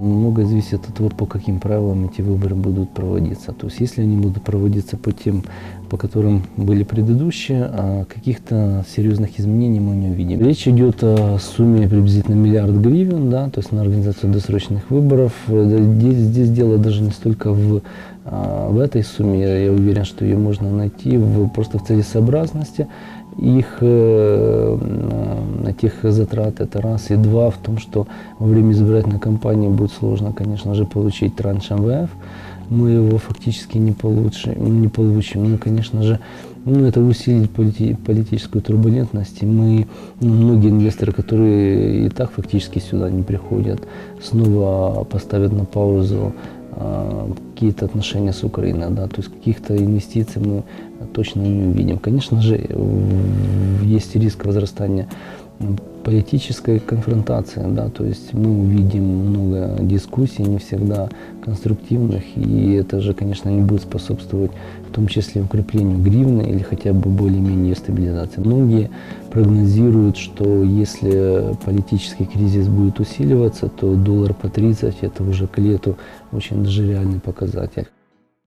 Многое зависит от того, по каким правилам эти выборы будут проводиться. То есть если они будут проводиться по тем, по которым были предыдущие, а каких-то серьезных изменений мы не увидим. Речь идет о сумме приблизительно миллиард гривен, да, то есть на организацию досрочных выборов. Здесь, здесь дело даже не столько в, а, в этой сумме, я, уверен, что ее можно найти в, просто в целесообразности их этих затрат это раз и два в том, что во время избирательной кампании будет сложно, конечно же, получить транш МВФ. Мы его фактически не получим, не получим. Ну, конечно же, ну, это усилит полити политическую турбулентность. И мы, ну, многие инвесторы, которые и так фактически сюда не приходят, снова поставят на паузу а, какие-то отношения с Украиной, да, то есть каких-то инвестиций мы точно не увидим. Конечно же, есть риск возрастания политической конфронтации, да, то есть мы увидим много дискуссий, не всегда конструктивных, и это же, конечно, не будет способствовать в том числе укреплению гривны или хотя бы более-менее стабилизации. Многие прогнозируют, что если политический кризис будет усиливаться, то доллар по 30 это уже к лету очень даже реальный показатель.